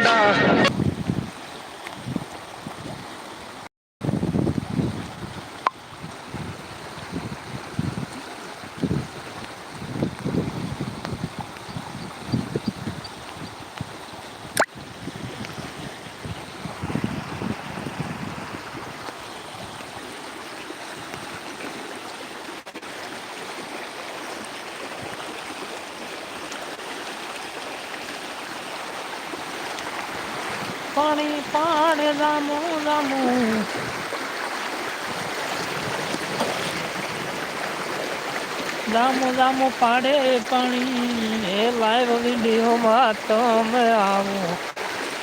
டாடா પાણી પાડે રામો રામો. રામો રામો પાડે પાણી. એ લાઈવ વિડીયોમાં તમે આવો.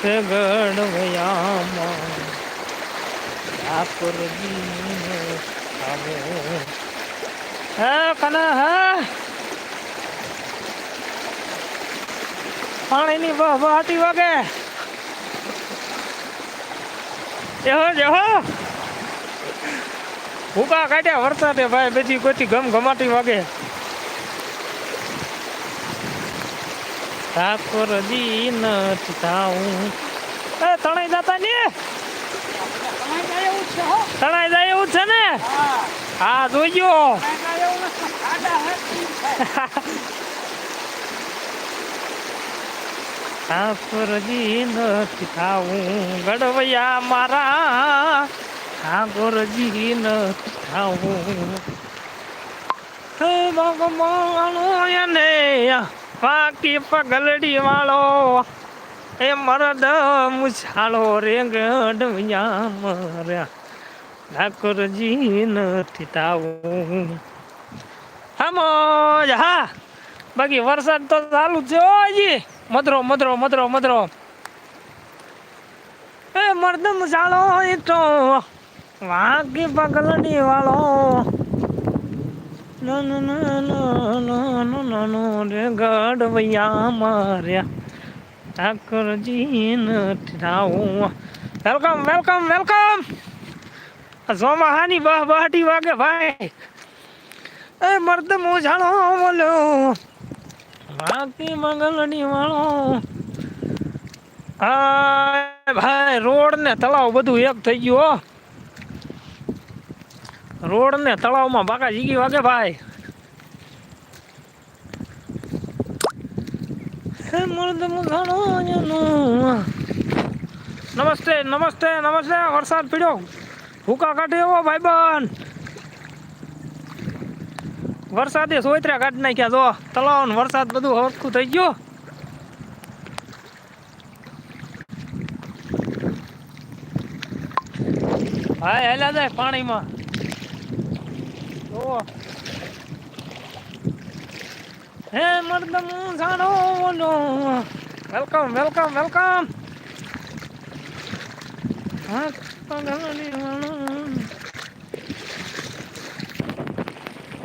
તે ગઢવયામાં ઠાકોરજીને આવો. હે કને, હે? પાણીની વહવાટી વાગે. જેહો જેહો. ભૂકા કાઢ્યા વરસાદે ભાઈ બધી કોઈ ગમ ગમાટી વાગે ઠાકોરજી નથી થાઉં એ તણાઈ જતા ને? તણાઈ જાય એવું છે. ને હા જોઈજો ઠાકોરજી નથી થાવું ગડવૈયા મારા, ઠાકોરજી નથી થાવું ભગવાન એને પાકી પગલડી વાળો, એ મરદ મુછાળો રે ગડવૈયા માર્યા. ઠાકોરજી નથી થાવું હમો હા. બાકી વરસાદ તો ચાલુ છે હજી. મદરો મદરો મદરો મદરો એ મરદમ ચાલો એ તો વાંકી પગલડી વાળો. રે ગઢવૈયા માર્યા. ઠાકોરજી ઠરાવું. Welcome welcome welcome. સોમાહાની બહ બહાટી વાગે ભાઈ. એ મરદમ ઉજાણો બોલ્યો. બાકી મંગલની વાળો હા ભાઈ, રોડ ને તળાવ બધું એક થઈ ગયું, હો. રોડ ને તળાવમાં બાકા જીગી વાગે ભાઈ. નમસ્તે નમસ્તે નમસ્તે, વરસાદ પીડ્યો. ભૂકા કાઢી એવો ભાઈબંધ. વરસાદે સોયત્રા કાઢી નાખ્યા, જો. તળાવ ને વરસાદ બધું હરખું થઈ ગયું. હા, હેલા જાય પાણીમાં. જો. હે, મરદમ જાણો નો વેલકમ વેલકમ વેલકમ. હા પગલની વાળો.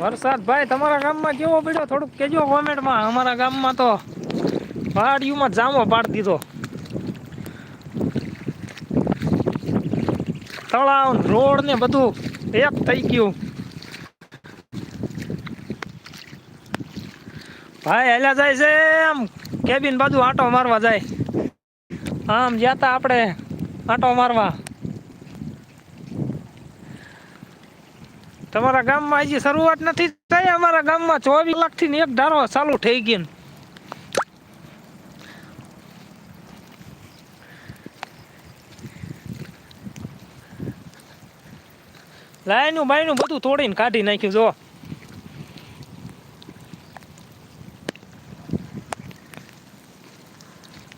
વરસાદ, ભાઈ, તમારા ગામમાં કેવો પડ્યો? થોડુંક કેજો કોમેન્ટમાં. અમારા ગામમાં તો વાડીઓમાં જામો પાડી દીધો. તળાવ, રોડ ને બધું એક થઈ ગયું. ભાઈ, હેલા જાય છે આમ કેબિન બાજુ આંટો મારવા જાય. આમ જ્યાં આપણે આંટો મારવા. તમારા ગામમાં હજી શરૂઆત નથી થઈ? અમારા ગામમાં ચોવીસ લાખથી ને એક ધારો ચાલુ થઈ ગઈ લાયનું બાયનું બધું તોડીને કાઢી નાખ્યું જો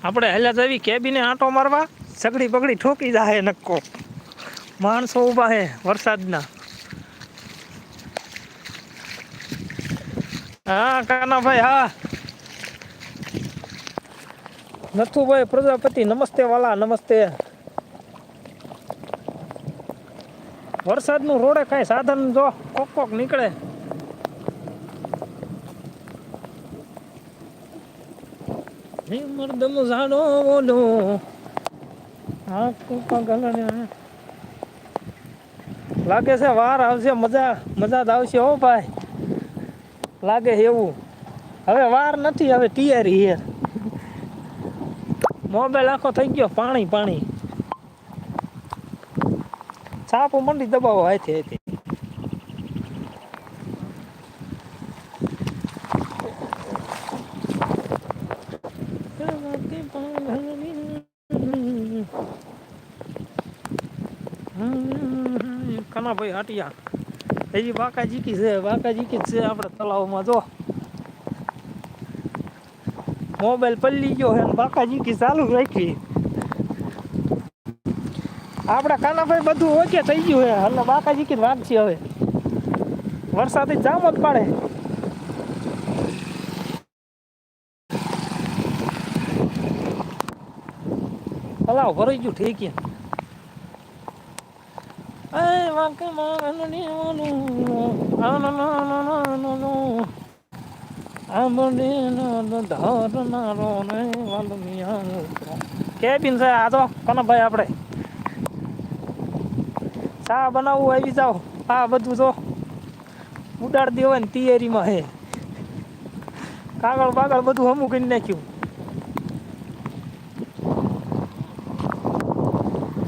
આપણે હેલા જવી કેબીને આંટો મારવા, સગડી પગડી ઠોકી જાય નક્કો. માણસો ઊભા હે વરસાદના. હા, કાનાભાઈ, હા. નથુભાઈ, પ્રજાપતિ, નમસ્તે, વાલા, નમસ્તે. વરસાદનું રોડે કાંઈ સાધન જો કોક કોક નીકળે. મર્દમ ઝાડો બોલો. લાગે છે વાર આવશે, મજા મજા જ આવશે, હો ભાઈ. લાગે છે એવું હવે વાર નથી હવે તૈયારી છે મોબાઈલ આખો થઈ ગયો પાણી પાણી છાપો મંડી દબાવો હાથે હાથે કનાભાઈ હાટિયા હજી વાંકા જીકી છે, વાંકા જીકી છે આપણે તલાવમાં જો. મોબાઈલ પલ્લી ગયો હે બાકા જીકી ચાલુ રાખી. આપણે કાનાભાઈ બધું ઓકે થઈ ગયું હે એટલે બાકા જીકી વાત છે હવે. વરસાદ જામ જ પાડે. તલાવ ભરાઈ ગયું ઠીક. કેબિન છે, આ તો ભાઈ આપણે? ચા બનાવવું આવી જાઓ. આ બધું તો ઉડાડ ને તૈયારીમાં હે. કાગળ બાગળ બધું હમું કરી નાખ્યું.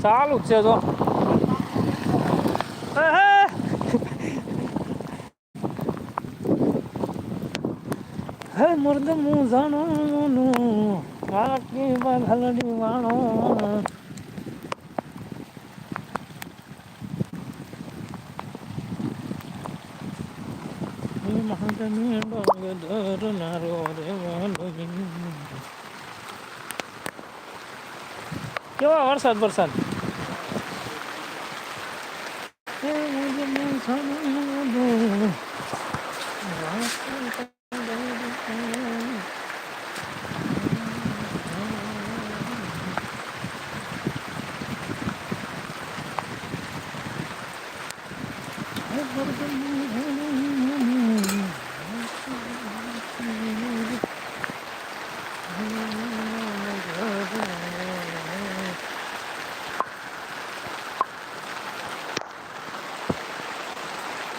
ચાલુ જ છે જો. હે, મર્દ હું જાણું બાકી બાલડી વાણો. મહાજની ડોંગ ધરનારો રે કેવા વરસાદ વરસાદ?